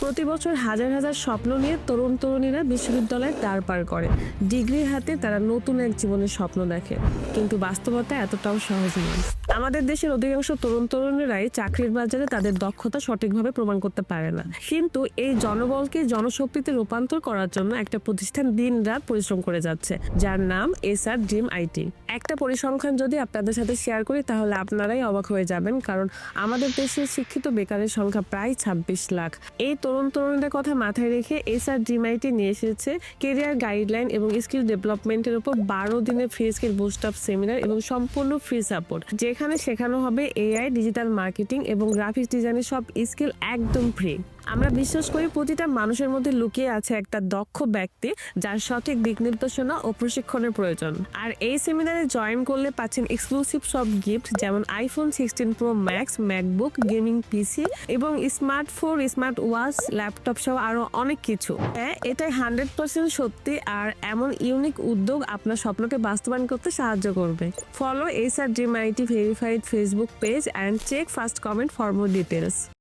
প্রতি বছর হাজার হাজার স্বপ্ন নিয়ে তরুণ তরুণীরা বিশ্ববিদ্যালয়ে দ্বার পার করে। ডিগ্রির হাতে তারা নতুন এক জীবনের স্বপ্ন দেখে। কিন্তু বাস্তবতা এতটাও সহজ নয়। আমাদের দেশের অধিকাংশ তরুণ তরুণীরাই চাকরির বাজারে তাদের দক্ষতা সঠিকভাবে প্রমাণ করতে পারে না। কিন্তু এই জনবলকে জনশক্তিতে রূপান্তর করার জন্য একটা প্রতিষ্ঠান দিন রাত পরিশ্রম করে যাচ্ছে, যার নাম এস আর ড্রিম আইটি। একটা পরিসংখ্যান যদি আপনাদের সাথে শেয়ার করি, তাহলে আপনারাই অবাক হয়ে যাবেন, কারণ আমাদের দেশে শিক্ষিত বেকারের সংখ্যা প্রায় ছাব্বিশ লাখ। এই তরুণ তরুণদের কথা মাথায় রেখে এসআর ডিমাইটি নিয়ে এসেছে কেরিয়ার গাইডলাইন এবং স্কিল ডেভেলপমেন্টের উপর বারো দিনের free skill boost up seminar এবং সম্পূর্ণ ফ্রি সাপোর্ট, যেখানে শেখানো হবে এআই, ডিজিটাল মার্কেটিং এবং গ্রাফিক্স ডিজাইনের সব স্কিল একদম ফ্রি। আমরা বিশ্বাস করি প্রতিটা মানুষের মধ্যে লুকিয়ে আছে একটা দক্ষ ব্যক্তি যার সঠিক দিক নির্দেশনা ও প্রশিক্ষণের প্রয়োজন। আর এই সেমিনারে জয়েন করলে পাচ্ছেন এক্সক্লুসিভ সব গিফট যেমন iPhone sixteen pro max MacBook gaming PC এবং smart smartphone smart watch laptop সহ আরও অনেক কিছু। হ্যাঁ এটাই হান্ড্রেড পার্সেন্ট সত্যি আর এমন ইউনিক উদ্যোগ আপনার স্বপ্নকে বাস্তবায়ন করতে সাহায্য করবে। ফলো এস আর ডিম IT verified Facebook page and check first comment for more details